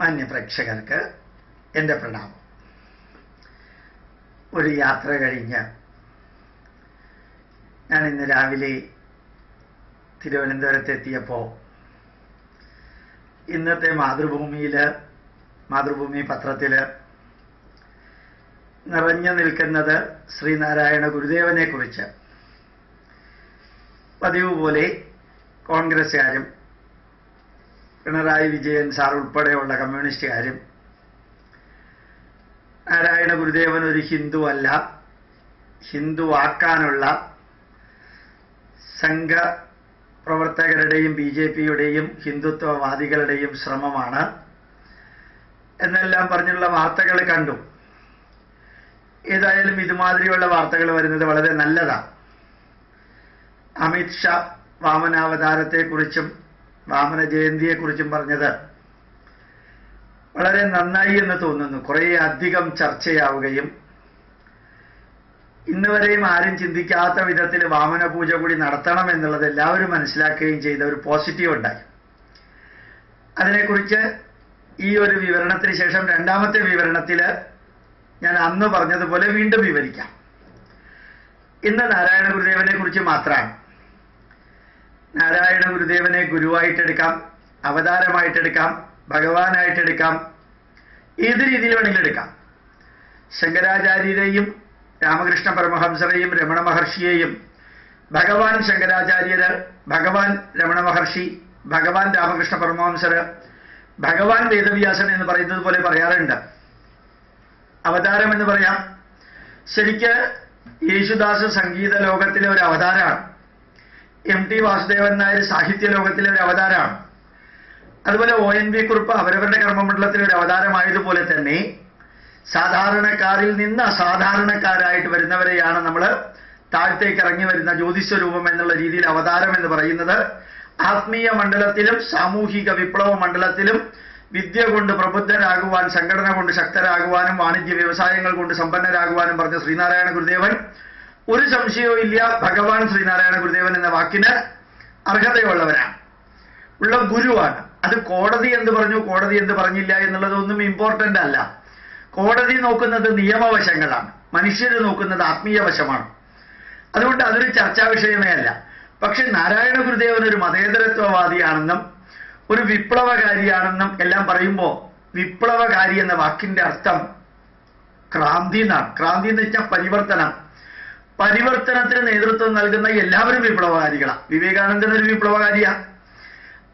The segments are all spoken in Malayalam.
മാന്യ പ്രേക്ഷകർക്ക് എന്റെ പ്രണാമം. ഒരു യാത്ര കഴിഞ്ഞ് ഞാൻ ഇന്ന് രാവിലെ തിരുവനന്തപുരത്തെത്തിയപ്പോൾ ഇന്നത്തെ മാതൃഭൂമിയിൽ മാതൃഭൂമി പത്രത്തിൽ നിറഞ്ഞു നിൽക്കുന്നത് ശ്രീനാരായണ ഗുരുദേവനെക്കുറിച്ച്. പതിവ് പോലെ കോൺഗ്രസ്സുകാരും പിണറായി വിജയൻ സാർ ഉൾപ്പെടെയുള്ള കമ്മ്യൂണിസ്റ്റുകാരും നാരായണ ഗുരുദേവൻ ഒരു ഹിന്ദു അല്ല. ഹിന്ദു ആക്കാനുള്ള സംഘ പ്രവർത്തകരുടെയും ബി ജെ പിയുടെയും ഹിന്ദുത്വവാദികളുടെയും ശ്രമമാണ്. എന്നെല്ലാം പറഞ്ഞുള്ള വാർത്തകൾ കണ്ടു. ഏതായാലും ഇതുമാതിരിയുള്ള വാർത്തകൾ വരുന്നത് വളരെ നല്ലതാണ് അമിത് ഷാ വാമനാവതാരത്തെക്കുറിച്ചും വാമന ജയന്തിയെക്കുറിച്ചും പറഞ്ഞത് വളരെ നന്നായി എന്ന് തോന്നുന്നു. കുറേ അധികം ചർച്ചയാവുകയും ഇന്ന് വരെയും ആരും ചിന്തിക്കാത്ത വിധത്തിൽ വാമന പൂജ കൂടി നടത്തണം എന്നുള്ളത് എല്ലാവരും മനസ്സിലാക്കുകയും ചെയ്ത ഒരു പോസിറ്റീവ് ഉണ്ടായി. അതിനെക്കുറിച്ച് ഈ ഒരു വിവരണത്തിന് ശേഷം രണ്ടാമത്തെ വിവരണത്തിൽ ഞാൻ അന്ന് പറഞ്ഞതുപോലെ വീണ്ടും വിവരിക്കാം. ഇന്ന് നാരായണ ഗുരുദേവനെ കുറിച്ച് മാത്രമാണ്. നാരായണ ഗുരുദേവനെ ഗുരുവായിട്ടെടുക്കാം അവതാരമായിട്ടെടുക്കാം ഭഗവാനായിട്ടെടുക്കാം ഏത് രീതിയിൽ വേണമെങ്കിലും എടുക്കാം. ശങ്കരാചാര്യരെയും രാമകൃഷ്ണ പരമഹംസരെയും രമണ മഹർഷിയെയും ഭഗവാൻ ശങ്കരാചാര്യര് ഭഗവാൻ രമണ മഹർഷി ഭഗവാൻ രാമകൃഷ്ണ പരമഹംസര് ഭഗവാൻ വേദവ്യാസൻ എന്ന് പറയുന്നത് പോലെ പറയാറുണ്ട്. അവതാരം എന്ന് പറയാം. ശരിക്ക് യേശുദാസ് സംഗീത ലോകത്തിലെ ഒരു അവതാരമാണ്. എം ടി വാസുദേവൻ നായർ സാഹിത്യ ലോകത്തിലെ ഒരു അവതാരമാണ്. അതുപോലെ ഒ എൻ വി കുറിപ്പ് അവരവരുടെ കർമ്മമണ്ഡലത്തിലെ ഒരു അവതാരമായതുപോലെ തന്നെ സാധാരണക്കാരിൽ നിന്ന് അസാധാരണക്കാരായിട്ട് വരുന്നവരെയാണ് നമ്മൾ താഴത്തേക്ക് ഇറങ്ങി വരുന്ന ജ്യോതിസ്വരൂപം എന്നുള്ള രീതിയിൽ അവതാരം എന്ന് പറയുന്നത്. ആത്മീയ മണ്ഡലത്തിലും സാമൂഹിക വിപ്ലവ മണ്ഡലത്തിലും വിദ്യ കൊണ്ട് പ്രബുദ്ധരാകുവാൻ സംഘടന കൊണ്ട് ശക്തരാകുവാനും വാണിജ്യ വ്യവസായങ്ങൾ കൊണ്ട് സമ്പന്നരാകുവാനും പറഞ്ഞ ശ്രീനാരായണ ഗുരുദേവൻ ഒരു സംശയവും ഇല്ല. ഭഗവാൻ ശ്രീനാരായണ ഗുരുദേവൻ എന്ന വാക്കിന് അർഹതയുള്ളവരാണ്. ഉള്ള ഗുരുവാണ്. അത് കോടതി എന്ത് പറഞ്ഞു? കോടതി എന്ത് പറഞ്ഞില്ല എന്നുള്ളതൊന്നും ഇമ്പോർട്ടന്റ് അല്ല. കോടതി നോക്കുന്നത് നിയമവശങ്ങളാണ്. മനുഷ്യർ നോക്കുന്നത് ആത്മീയ വശമാണ് അതുകൊണ്ട് അതൊരു ചർച്ചാ വിഷയമേ അല്ല. പക്ഷെ നാരായണ ഗുരുദേവൻ ഒരു മതേതരത്വവാദിയാണെന്നും ഒരു വിപ്ലവകാരിയാണെന്നും എല്ലാം പറയുമ്പോൾ വിപ്ലവകാരി എന്ന വാക്കിന്റെ അർത്ഥം ക്രാന്തി എന്നാണ്. ക്രാന്തി എന്ന് വെച്ചാൽ പരിവർത്തനം. പരിവർത്തനത്തിന് നേതൃത്വം നൽകുന്ന എല്ലാവരും വിപ്ലവകാരികളാണ് വിവേകാനന്ദൻ ഒരു വിപ്ലവകാരിയാ.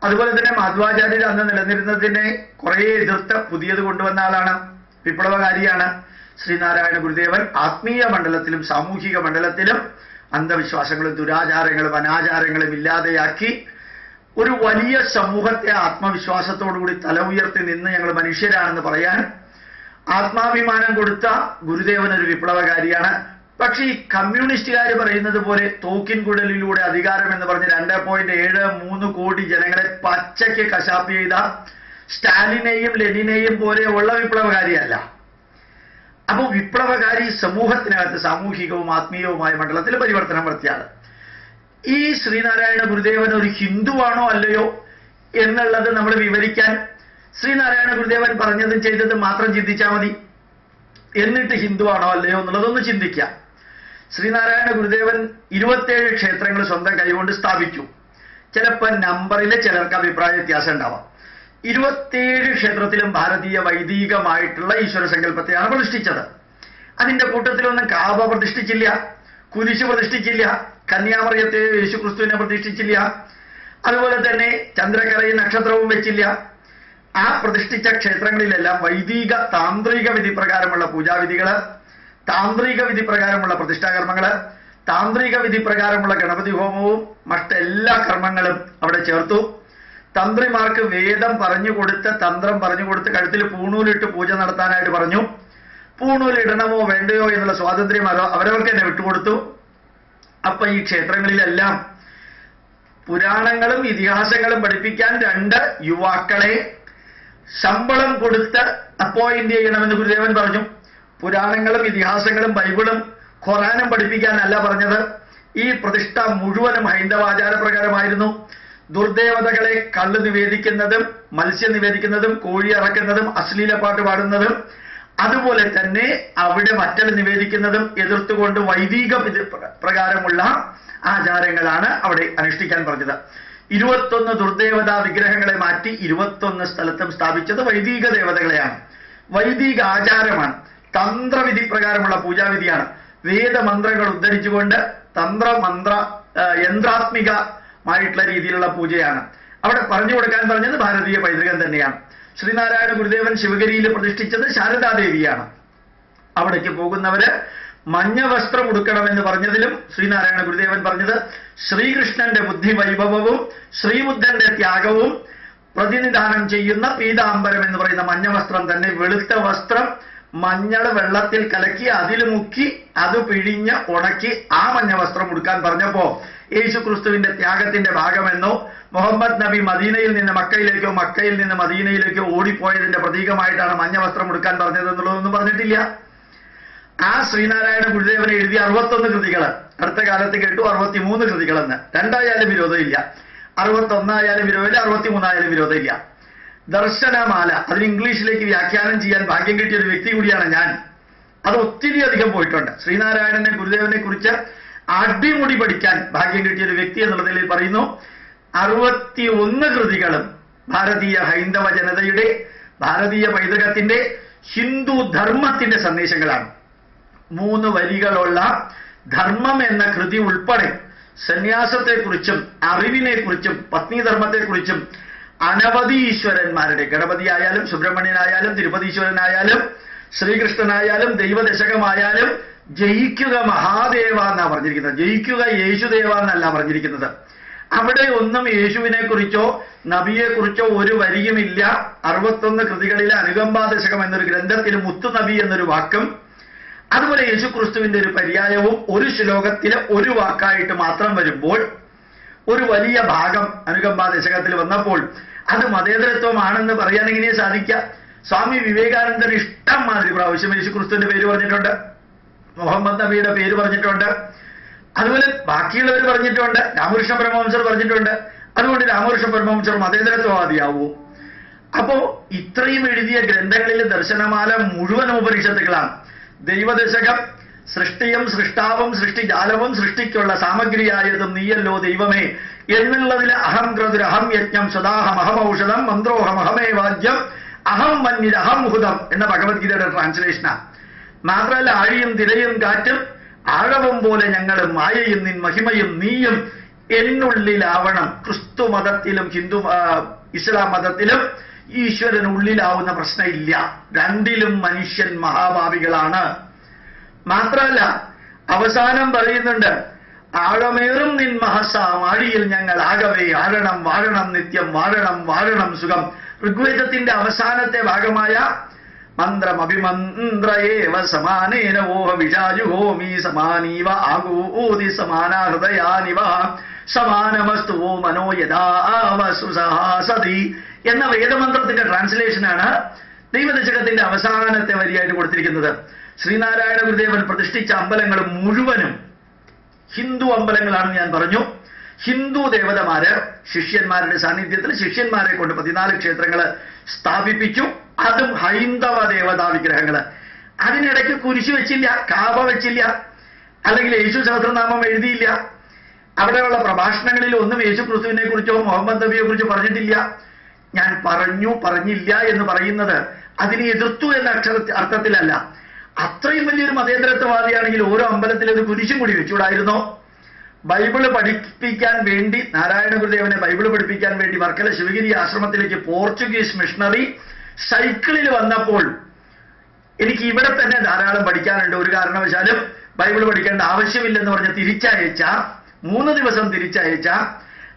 അതുപോലെ തന്നെ മാധ്വാചാര്യർ അന്ന് നിലനിരുന്നതിനെ കുറെ എതിർത്ത പുതിയത് കൊണ്ടുവന്ന ആളാണ്. വിപ്ലവകാരിയാണ് ശ്രീനാരായണ ഗുരുദേവൻ. ആത്മീയ മണ്ഡലത്തിലും സാമൂഹിക മണ്ഡലത്തിലും അന്ധവിശ്വാസങ്ങളും ദുരാചാരങ്ങളും അനാചാരങ്ങളും ഇല്ലാതെയാക്കി ഒരു വലിയ സമൂഹത്തെ ആത്മവിശ്വാസത്തോടുകൂടി തല ഉയർത്തി നിന്ന് ഞങ്ങൾ മനുഷ്യരാണെന്ന് പറയാൻ ആത്മാഭിമാനം കൊടുത്ത ഗുരുദേവൻ ഒരു വിപ്ലവകാരിയാണ്. പക്ഷെ ഈ കമ്മ്യൂണിസ്റ്റുകാർ പറയുന്നത് പോലെ തോക്കിൻ കുടലിലൂടെ അധികാരം എന്ന് പറഞ്ഞ് രണ്ട് പോയിന്റ് ഏഴ് മൂന്ന് കോടി ജനങ്ങളെ പച്ചയ്ക്ക് കശാപ്പ് ചെയ്ത സ്റ്റാലിനെയും ലെനിനെയും പോലെ ഉള്ള വിപ്ലവകാരിയല്ല. അപ്പൊ വിപ്ലവകാരി സമൂഹത്തിനകത്ത് സാമൂഹികവും ആത്മീയവുമായ മണ്ഡലത്തിൽ പരിവർത്തനം വരുത്തിയാണ് ഈ ശ്രീനാരായണ ഗുരുദേവൻ ഒരു ഹിന്ദുവാണോ അല്ലയോ എന്നുള്ളത് നമ്മൾ വിവരിക്കാൻ ശ്രീനാരായണ ഗുരുദേവൻ പറഞ്ഞതും ചെയ്തതും മാത്രം ചിന്തിച്ചാൽ മതി. എന്നിട്ട് ഹിന്ദുവാണോ അല്ലയോ എന്നുള്ളതൊന്ന് ചിന്തിക്കാം. ശ്രീനാരായണ ഗുരുദേവൻ ഇരുപത്തേഴ് ക്ഷേത്രങ്ങൾ സ്വന്തം കൈകൊണ്ട് സ്ഥാപിച്ചു. ചിലപ്പോൾ നമ്പറിൽ ചിലർക്ക് അഭിപ്രായ വ്യത്യാസം ഉണ്ടാവാം. ഇരുപത്തേഴ് ക്ഷേത്രത്തിലും ഭാരതീയ വൈദികമായിട്ടുള്ള ഈശ്വര സങ്കല്പത്തെയാണ് പ്രതിഷ്ഠിച്ചത്. അതിന്റെ കൂട്ടത്തിലൊന്നും കാബ പ്രതിഷ്ഠിച്ചില്ല കുരിശ് പ്രതിഷ്ഠിച്ചില്ല കന്യാമറിയത്തെ യേശുക്രിസ്തുവിനെ പ്രതിഷ്ഠിച്ചില്ല അതുപോലെ തന്നെ ചന്ദ്രക്കരയും നക്ഷത്രവും വെച്ചില്ല. ആ പ്രതിഷ്ഠിച്ച ക്ഷേത്രങ്ങളിലെല്ലാം വൈദിക താന്ത്രിക വിധി പ്രകാരമുള്ള പൂജാവിധികൾ താന്ത്രിക വിധി പ്രകാരമുള്ള പ്രതിഷ്ഠാകർമ്മങ്ങൾ താന്ത്രിക വിധി പ്രകാരമുള്ള ഗണപതി ഹോമവും മറ്റെല്ലാ കർമ്മങ്ങളും അവിടെ ചേർത്തു. തന്ത്രിമാർക്ക് വേദം പറഞ്ഞു കൊടുത്ത് തന്ത്രം പറഞ്ഞു കൊടുത്ത് കഴുത്തിൽ പൂണൂലിട്ട് പൂജ നടത്താനായിട്ട് പറഞ്ഞു. പൂണൂൽ ഇടണമോ വേണ്ടയോ എന്നുള്ള സ്വാതന്ത്ര്യം അവരവർക്ക് തന്നെ വിട്ടുകൊടുത്തു. അപ്പൊ ഈ ക്ഷേത്രങ്ങളിലെല്ലാം പുരാണങ്ങളും ഇതിഹാസങ്ങളും പഠിപ്പിക്കാൻ രണ്ട് യുവാക്കളെ ശമ്പളം കൊടുത്ത് അപ്പോയിന്റ് ചെയ്യണമെന്ന് ഗുരുദേവൻ പറഞ്ഞു. പുരാണങ്ങളും ഇതിഹാസങ്ങളും ബൈബിളും ഖുറാനും പഠിപ്പിക്കാനല്ല പറഞ്ഞത്. ഈ പ്രതിഷ്ഠ മുഴുവനും ഹൈന്ദവാചാര പ്രകാരമായിരുന്നു ദുർദേവതകളെ കള്ള് നിവേദിക്കുന്നതും മത്സ്യം നിവേദിക്കുന്നതും കോഴി അറക്കുന്നതും അശ്ലീല പാട്ട് പാടുന്നതും അതുപോലെ തന്നെ അവിടെ മറ്റൽ നിവേദിക്കുന്നതും എതിർത്തുകൊണ്ട് വൈദിക പ്രകാരമുള്ള ആചാരങ്ങളാണ് അവിടെ അനുഷ്ഠിക്കാൻ പറഞ്ഞത്. ഇരുപത്തൊന്ന് ദുർദേവതാ വിഗ്രഹങ്ങളെ മാറ്റി ഇരുപത്തൊന്ന് സ്ഥലത്തും സ്ഥാപിച്ചത് വൈദിക ദേവതകളെയാണ്. വൈദിക ആചാരമാണ്. തന്ത്രവിധി പ്രകാരമുള്ള പൂജാവിധിയാണ്. വേദമന്ത്രങ്ങൾ ഉദ്ധരിച്ചുകൊണ്ട് തന്ത്രമന്ത്ര യന്ത്രാത്മികമായിട്ടുള്ള രീതിയിലുള്ള പൂജയാണ്. അവിടെ പറഞ്ഞു കൊടുക്കാൻ പറഞ്ഞത് ഭാരതീയ പൈതൃകം തന്നെയാണ്. ശ്രീനാരായണ ഗുരുദേവൻ ശിവഗിരിയിൽ പ്രതിഷ്ഠിച്ചത് ശാരദാദേവിയാണ്. അവിടേക്ക് പോകുന്നവര് മഞ്ഞ വസ്ത്രം ഉടുക്കണമെന്ന് പറഞ്ഞതിലും ശ്രീനാരായണ ഗുരുദേവൻ പറഞ്ഞത് ശ്രീകൃഷ്ണന്റെ ബുദ്ധി വൈഭവവും ശ്രീബുദ്ധന്റെ ത്യാഗവും പ്രതിനിധാനം ചെയ്യുന്ന പീതാംബരം എന്ന് പറയുന്ന മഞ്ഞ വസ്ത്രം തന്നെ വെളുത്ത വസ്ത്രം മഞ്ഞൾ വെള്ളത്തിൽ കലക്കി അതിൽ മുക്കി അത് പിഴിഞ്ഞ് ഉണക്കി ആ മഞ്ഞ വസ്ത്രം ഉടുക്കാൻ പറഞ്ഞപ്പോ യേശു ക്രിസ്തുവിന്റെ ത്യാഗത്തിന്റെ ഭാഗമെന്നോ മുഹമ്മദ് നബി മദീനയിൽ നിന്ന് മക്കയിലേക്കോ മക്കയിൽ നിന്ന് മദീനയിലേക്കോ ഓടിപ്പോയതിന്റെ പ്രതീകമായിട്ടാണ് മഞ്ഞ വസ്ത്രം ഉടുക്കാൻ പറഞ്ഞത് എന്നുള്ളതൊന്നും പറഞ്ഞിട്ടില്ല. ആ ശ്രീനാരായണ ഗുരുദേവനെ എഴുതിയ അറുപത്തൊന്ന് കൃതികൾ അടുത്ത കാലത്ത് കേട്ടു അറുപത്തി മൂന്ന് കൃതികളെന്ന്. രണ്ടായാലും വിരോധമില്ല. അറുപത്തൊന്നായാലും വിരോധമില്ല അറുപത്തി മൂന്നായാലും വിരോധമില്ല. ദർശനമാല അതിന് ഇംഗ്ലീഷിലേക്ക് വ്യാഖ്യാനം ചെയ്യാൻ ഭാഗ്യം കിട്ടിയ ഒരു വ്യക്തി കൂടിയാണ് ഞാൻ. അത് ഒത്തിരി അധികം പോയിട്ടുണ്ട്. ശ്രീനാരായണനെ ഗുരുദേവനെ കുറിച്ച് അടിമുടി പഠിക്കാൻ ഭാഗ്യം കിട്ടിയ ഒരു വ്യക്തി എന്നുള്ള നിലയിൽ പറയുന്നു. അറുപത്തി ഒന്ന് കൃതികളും ഭാരതീയ ഹൈന്ദവ ജനതയുടെ ഭാരതീയ പൈതൃകത്തിന്റെ ഹിന്ദു ധർമ്മത്തിന്റെ സന്ദേശങ്ങളാണ്. മൂന്ന് വരികളുള്ള ധർമ്മം എന്ന കൃതി ഉൾപ്പെടെ സന്യാസത്തെക്കുറിച്ചും അറിവിനെക്കുറിച്ചും പത്നീധർമ്മത്തെക്കുറിച്ചും അനവധി ഈശ്വരന്മാരുടെ ഗണപതി ആയാലും സുബ്രഹ്മണ്യനായാലും തിരുപതീശ്വരനായാലും ശ്രീകൃഷ്ണനായാലും ദൈവദശകമായാലും ജയിക്കുക മഹാദേവ എന്നാ പറഞ്ഞിരിക്കുന്നത്. ജയിക്കുക യേശുദേവ എന്നല്ല പറഞ്ഞിരിക്കുന്നത്. അവിടെ ഒന്നും യേശുവിനെ കുറിച്ചോ നബിയെ കുറിച്ചോ ഒരു വരിയുമില്ല. അറുപത്തൊന്ന് കൃതികളിലെ അനുകമ്പാദശകം എന്നൊരു ഗ്രന്ഥത്തിൽ മുത്തു നബി എന്നൊരു വാക്കും അതുപോലെ യേശു ക്രിസ്തുവിന്റെ ഒരു പര്യായവും ഒരു ശ്ലോകത്തിലെ ഒരു വാക്കായിട്ട് മാത്രം വരുമ്പോൾ ഒരു വലിയ ഭാഗം അനുകമ്പാദശകത്തിൽ വന്നപ്പോൾ അത് മതേതരത്വമാണെന്ന് പറയാൻ എങ്ങനെ സാധിക്കുക സ്വാമി വിവേകാനന്ദൻ ഇഷ്ടം മാതിരി പ്രാവശ്യം യേശു ക്രിസ്തുവിന്റെ പേര് പറഞ്ഞിട്ടുണ്ട്. മുഹമ്മദ് നബിയുടെ പേര് പറഞ്ഞിട്ടുണ്ട്. അതുപോലെ ബാക്കിയുള്ളവർ പറഞ്ഞിട്ടുണ്ട്. രാമകൃഷ്ണ പരമവംശർ പറഞ്ഞിട്ടുണ്ട്. അതുകൊണ്ട് രാമകൃഷ്ണ പരമവംശർ മതേതരത്വവാദിയാവൂ. അപ്പോ ഇത്രയും എഴുതിയ ഗ്രന്ഥങ്ങളിലെ ദർശനമാല മുഴുവൻ ഉപനിഷത്തുകളാണ്. ദൈവദശകം സൃഷ്ടിയും സൃഷ്ടാവും സൃഷ്ടിജാലവും സൃഷ്ടിക്കുള്ള സാമഗ്രിയായതും നീയല്ലോ ദൈവമേ എന്നുള്ളതിൽ അഹം ക്രതുരഹം യജ്ഞം സദാഹം അഹം ഔഷധം മന്ത്രോഹം അഹമേ വാദ്യം അഹം മന്നിര അഹം ഹുതം എന്ന ഭഗവത്ഗീതയുടെ ട്രാൻസ്ലേഷനാണ് മാത്രമല്ല ആഴിയും തിരയും കാറ്റും ആഴവും പോലെ ഞങ്ങൾ മായയും നിൻ മഹിമയും നീയും എന്നുള്ളിലാവണം ക്രിസ്തു മതത്തിലും ഹിന്ദു ഇസ്ലാം മതത്തിലും ഈശ്വരൻ ഉള്ളിലാവുന്ന പ്രശ്നമില്ല. രണ്ടിലും മനുഷ്യൻ മഹാഭാവികളാണ് മാത്രമല്ല അവസാനം പറയുന്നുണ്ട് ആഴമേറും നിൻ മഹസ മാഴിയിൽ ഞങ്ങൾ ആകവേ ആരണം വാഴണം നിത്യം വാഴണം വാഴണം സുഖം. ഋഗ്വേദത്തിന്റെ അവസാനത്തെ ഭാഗമായ മന്ത്രം അഭിമന്ത്രയേവ സമാനേന ഓഹ വിഷാജുഹോമി സമാനീവ ആകൂതി സമാനാ ഹൃദയാനിവ സമാനമസ്തു ഓ മനോ യഥാസതി എന്ന വേദമന്ത്രത്തിന്റെ ട്രാൻസ്ലേഷനാണ് ദൈവദശകത്തിന്റെ അവസാനത്തെ വരിയായിട്ട് കൊടുത്തിരിക്കുന്നത്. ശ്രീനാരായണ ഗുരുദേവൻ പ്രതിഷ്ഠിച്ച അമ്പലങ്ങൾ മുഴുവനും ഹിന്ദു അമ്പലങ്ങളാണെന്ന് ഞാൻ പറഞ്ഞു. ഹിന്ദു ദേവതമാര് ശിഷ്യന്മാരുടെ സാന്നിധ്യത്തിൽ ശിഷ്യന്മാരെ കൊണ്ട് പതിനാല് ക്ഷേത്രങ്ങൾ സ്ഥാപിപ്പിച്ചു. അതും ഹൈന്ദവ ദേവതാ വിഗ്രഹങ്ങൾ അതിനിടയ്ക്ക് കുരിശ് വെച്ചില്ല കാവ വെച്ചില്ല അല്ലെങ്കിൽ യേശു സഹസ്രനാമം എഴുതിയില്ല. അവിടെയുള്ള പ്രഭാഷണങ്ങളിൽ ഒന്നും യേശു ക്രിസ്തുവിനെ കുറിച്ചോ മുഹമ്മദ് നബിയെ കുറിച്ചോ പറഞ്ഞിട്ടില്ല. ഞാൻ പറഞ്ഞു പറഞ്ഞില്ല എന്ന് പറയുന്നത് അതിനെ എതിർത്തു എന്ന അക്ഷര അർത്ഥത്തിലല്ല. അത്രയും വലിയൊരു മതേതരത്വവാദിയാണെങ്കിൽ ഓരോ അമ്പലത്തിൽ ഒരു കുരിശും കൂടി വെച്ചുകൂടായിരുന്നോ? ബൈബിൾ പഠിപ്പിക്കാൻ വേണ്ടി നാരായണ ഗുരുദേവനെ ബൈബിൾ പഠിപ്പിക്കാൻ വേണ്ടി വർക്കല ശിവഗിരി ആശ്രമത്തിലേക്ക് പോർച്ചുഗീസ് മിഷണറി സൈക്കിളിൽ വന്നപ്പോൾ എനിക്ക് ഇവിടെ തന്നെ ധാരാളം പഠിക്കാനുണ്ട്. ഒരു കാരണവശാലും ബൈബിൾ പഠിക്കേണ്ട ആവശ്യമില്ലെന്ന് പറഞ്ഞ് തിരിച്ചയച്ച മൂന്ന് ദിവസം തിരിച്ചയച്ച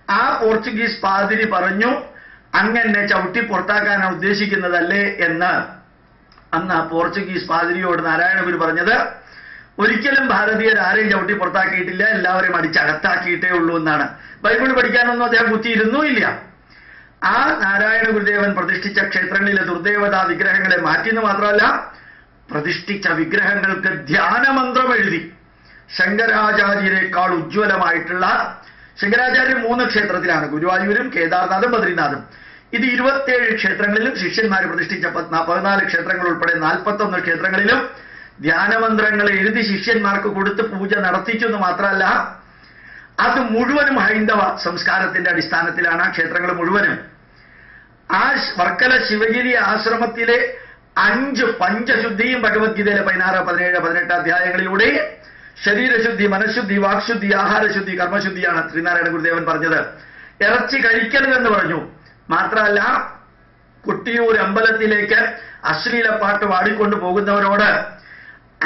ആ പോർച്ചുഗീസ് പാതിരി പറഞ്ഞു അങ്ങനെ ചവിട്ടി പുറത്താക്കാനാണ് ഉദ്ദേശിക്കുന്നതല്ലേ? എന്ന് അന്ന് ആ പോർച്ചുഗീസ് പാതിരിയോട് നാരായണഗുരു പറഞ്ഞത് ഒരിക്കലും ഭാരതീയർ ആരെയും ചവിട്ടി പുറത്താക്കിയിട്ടില്ല എല്ലാവരെയും അടിച്ചകത്താക്കിയിട്ടേ ഉള്ളൂ എന്നാണ്. ബൈബിൾ പഠിക്കാനൊന്നും അദ്ദേഹം കുത്തിയിരുന്നു ഇല്ല. ആ നാരായണ ഗുരുദേവൻ പ്രതിഷ്ഠിച്ച ക്ഷേത്രങ്ങളിലെ ദുർദേവതാ വിഗ്രഹങ്ങളെ മാറ്റിയെന്ന് മാത്രമല്ല പ്രതിഷ്ഠിച്ച വിഗ്രഹങ്ങൾക്ക് ധ്യാനമന്ത്രം എഴുതി. ശങ്കരാചാര്യരെക്കാൾ ഉജ്ജ്വലമായിട്ടുള്ള ശങ്കരാചാര്യർ മൂന്ന് ക്ഷേത്രത്തിലാണ് ഗുരുവായൂരും കേദാർനാഥും ബദ്രീനാഥും. ഇത് ഇരുപത്തിയേഴ് ക്ഷേത്രങ്ങളിലും ശിഷ്യന്മാർ പ്രതിഷ്ഠിച്ച പതിനാല് ക്ഷേത്രങ്ങൾ ഉൾപ്പെടെ നാൽപ്പത്തൊന്ന് ക്ഷേത്രങ്ങളിലും ധ്യാനമന്ത്രങ്ങൾ എഴുതി ശിഷ്യന്മാർക്ക് കൊടുത്ത് പൂജ നടത്തിച്ചു എന്ന് മാത്രമല്ല അത് മുഴുവനും ഹൈന്ദവ സംസ്കാരത്തിന്റെ അടിസ്ഥാനത്തിലാണ് ആ ക്ഷേത്രങ്ങൾ മുഴുവനും. ആ വർക്കല ശിവഗിരി ആശ്രമത്തിലെ അഞ്ച് പഞ്ചശുദ്ധിയും ഭഗവത്ഗീതയിലെ പതിനാറ് പതിനേഴ് പതിനെട്ട് അധ്യായങ്ങളിലൂടെ ശരീരശുദ്ധി മനഃശുദ്ധി വാക്ശുദ്ധി ആഹാരശുദ്ധി കർമ്മശുദ്ധിയാണ് ശ്രീനാരായണ ഗുരുദേവൻ പറഞ്ഞത്. ഇറച്ചി കഴിക്കരുതെന്ന് പറഞ്ഞു. മാത്രമല്ല കുട്ടിയൂർ അമ്പലത്തിലേക്ക് അശ്ലീല പാട്ട് പാടിക്കൊണ്ട് പോകുന്നവരോട്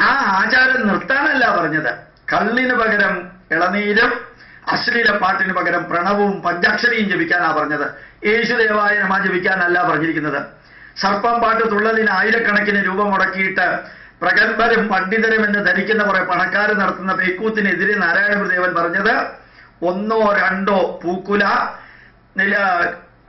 ആ ആചാരം നിർത്താനല്ല പറഞ്ഞത്. കള്ളിന് പകരം ഇളനീരും അശ്ലീല പാട്ടിന് പകരം പ്രണവവും പഞ്ചാക്ഷരിയും ജപിക്കാനാ പറഞ്ഞത്. യേശുദേവായ നമ ജപിക്കാനല്ല പറഞ്ഞിരിക്കുന്നത്. സർപ്പം പാട്ട് തുള്ളലിന് ആയിരക്കണക്കിന് രൂപ മുടക്കിയിട്ട് പ്രഗത്ഭരും പണ്ഡിതരും എന്ന് ധരിക്കുന്ന കുറെ പണക്കാർ നടത്തുന്ന പേക്കൂത്തിനെതിരെ നാരായണ ഗുരുദേവൻ പറഞ്ഞത് ഒന്നോ രണ്ടോ പൂക്കുല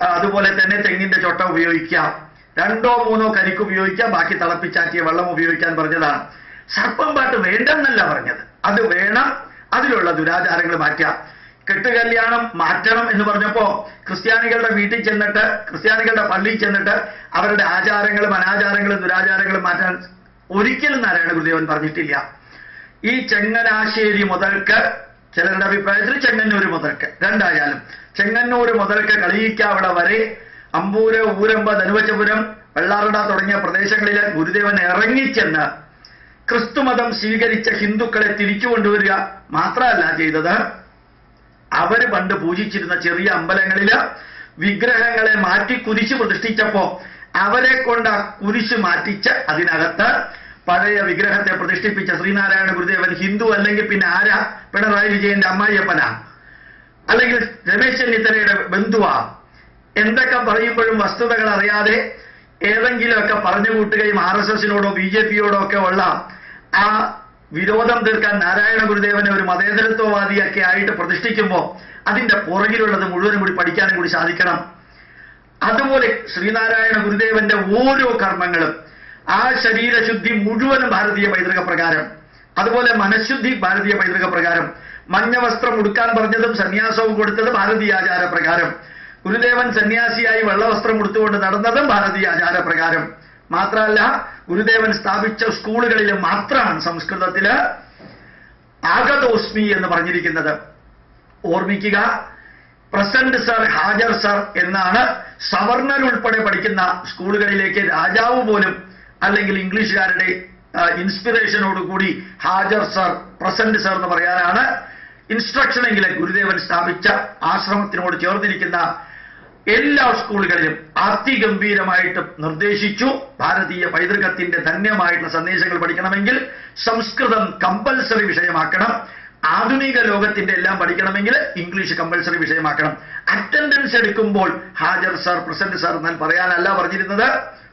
അതുപോലെ തന്നെ തെങ്ങിന്റെ ചൊട്ട ഉപയോഗിക്കാം. രണ്ടോ മൂന്നോ കരിക്ക് ഉപയോഗിക്കാം. ബാക്കി തിളപ്പിച്ചാറ്റിയ വെള്ളം ഉപയോഗിക്കാൻ പറഞ്ഞതാണ്. സർപ്പം പാട്ട് വേണ്ടെന്നല്ല പറഞ്ഞത്. അത് വേണം. അതിലുള്ള ദുരാചാരങ്ങൾ മാറ്റാം. കെട്ടുകല്യാണം മാറ്റണം എന്ന് പറഞ്ഞപ്പോ ക്രിസ്ത്യാനികളുടെ വീട്ടിൽ ചെന്നിട്ട് ക്രിസ്ത്യാനികളുടെ പള്ളിയിൽ ചെന്നിട്ട് അവരുടെ ആചാരങ്ങളും അനാചാരങ്ങളും ദുരാചാരങ്ങളും മാറ്റാൻ ഒരിക്കലും നാരായണ ഗുരുദേവൻ പറഞ്ഞിട്ടില്ല. ഈ ചെങ്ങനാശ്ശേരി മുതൽക്ക് ചിലരുടെ അഭിപ്രായത്തിൽ ചെങ്ങന്നൂർ മുതൽക്ക്. രണ്ടായാലും ചെങ്ങന്നൂർ മുതൽക്ക് കളിയിക്കാവിട വരെ അമ്പൂര് ഊരമ്പ ധനുവച്ചപുരം വെള്ളാറട തുടങ്ങിയ പ്രദേശങ്ങളിൽ ഗുരുദേവൻ ഇറങ്ങിച്ചെന്ന് ക്രിസ്തുമതം സ്വീകരിച്ച ഹിന്ദുക്കളെ തിരിച്ചു കൊണ്ടുവരിക മാത്രമല്ല ചെയ്തത്. അവർ പണ്ട് പൂജിച്ചിരുന്ന ചെറിയ അമ്പലങ്ങളിൽ വിഗ്രഹങ്ങളെ മാറ്റി കുരിശ് പ്രതിഷ്ഠിച്ചപ്പോ അവരെ കൊണ്ട് ആ കുരിശ് മാറ്റിച്ച് അതിനകത്ത് പഴയ വിഗ്രഹത്തെ പ്രതിഷ്ഠിപ്പിച്ച ശ്രീനാരായണ ഗുരുദേവൻ ഹിന്ദു അല്ലെങ്കിൽ പിന്നെ ആരാ? പിണറായി വിജയന്റെ അമ്മായിയപ്പനാ. അല്ലെങ്കിൽ രമേശ് ചെന്നിത്തലയുടെ ബന്ധുവ? എന്തൊക്കെ പറയുമ്പോഴും വസ്തുതകൾ അറിയാതെ ഏതെങ്കിലുമൊക്കെ പറഞ്ഞു കൂട്ടുകയും ആർ എസ് എസിനോടോ ബി ജെ പിയോടോ ഒക്കെ ഉള്ള ആ വിരോധം തീർക്കാൻ നാരായണ ഗുരുദേവനെ ഒരു മതേതരത്വവാദിയൊക്കെ ആയിട്ട് പ്രതിഷ്ഠിക്കുമ്പോൾ അതിന്റെ പുറകിലുള്ളത് മുഴുവനും കൂടി പഠിക്കാനും കൂടി സാധിക്കണം. അതുപോലെ ശ്രീനാരായണ ഗുരുദേവന്റെ ഓരോ കർമ്മങ്ങളും ആ ശരീരശുദ്ധി മുഴുവനും ഭാരതീയ പൈതൃക പ്രകാരം അതുപോലെ മനഃശുദ്ധി ഭാരതീയ പൈതൃക പ്രകാരം മഞ്ഞ വസ്ത്രം ഉടുക്കാൻ പറഞ്ഞതും സന്യാസവും കൊടുത്തത് ഭാരതീയ ആചാര പ്രകാരം ഗുരുദേവൻ സന്യാസിയായി വെള്ളവസ്ത്രം ഉടുത്തുകൊണ്ട് നടന്നതും ഭാരതീയ ആചാര പ്രകാരം മാത്രമല്ല ഗുരുദേവൻ സ്ഥാപിച്ച സ്കൂളുകളിൽ മാത്രമാണ് സംസ്കൃതത്തിൽ ആഗതോസ്മി എന്ന് പറഞ്ഞിരിക്കുന്നത്. ഓർമ്മിക്കുക പ്രസന്റ് സർ ഹാജർ സർ എന്നാണ് സവർണരുൾപ്പെടെ പഠിക്കുന്ന സ്കൂളുകളിലേക്ക് രാജാവ് പോലും അല്ലെങ്കിൽ ഇംഗ്ലീഷുകാരുടെ ഇൻസ്പിറേഷനോടുകൂടി ഹാജർ സർ പ്രസന്റ് സർ എന്ന് പറയാനാണ് ഇൻസ്ട്രക്ഷൻ എങ്കിലും ഗുരുദേവൻ സ്ഥാപിച്ച ആശ്രമത്തിനോട് ചേർന്നിരിക്കുന്ന എല്ലാ സ്കൂളുകളിലും അതിഗംഭീരമായിട്ട് നിർദ്ദേശിച്ചു. ഭാരതീയ പൈതൃകത്തിന്റെ ധന്യമായിട്ടുള്ള സന്ദേശങ്ങൾ പഠിക്കണമെങ്കിൽ സംസ്കൃതം കമ്പൽസറി വിഷയമാക്കണം. ആധുനിക ലോകത്തിന്റെ എല്ലാം പഠിക്കണമെങ്കിൽ ഇംഗ്ലീഷ് കമ്പൽസറി വിഷയമാക്കണം. അറ്റൻഡൻസ് എടുക്കുമ്പോൾ ഹാജർ സർ പ്രസന്റ് സാർ എന്നാൽ പറയാനല്ല പറഞ്ഞിരുന്നത്.